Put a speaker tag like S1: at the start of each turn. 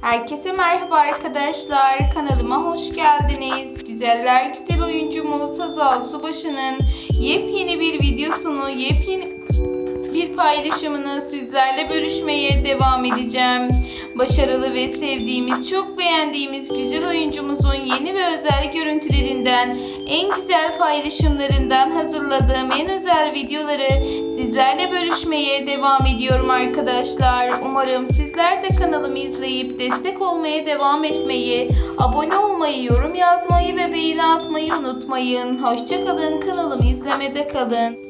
S1: Herkese merhaba arkadaşlar. Kanalıma hoş geldiniz. Güzeller güzel oyuncumuz Hazal Subaşı'nın yepyeni bir videosunu, yepyeni bir paylaşımını sizlerle bölüşmeye devam edeceğim. Başarılı ve sevdiğimiz, çok beğendiğimiz güzel oyuncumuzun yeni ve özel görüntülerinden, en güzel paylaşımlarından hazırladığım en özel videoları sizlerle bölüşmeye devam ediyorum arkadaşlar. Umarım sizler de kanalımı izleyip destek olmaya devam etmeyi, abone olmayı, yorum yazmayı ve beğeni atmayı unutmayın. Hoşçakalın, kanalımı izlemede kalın.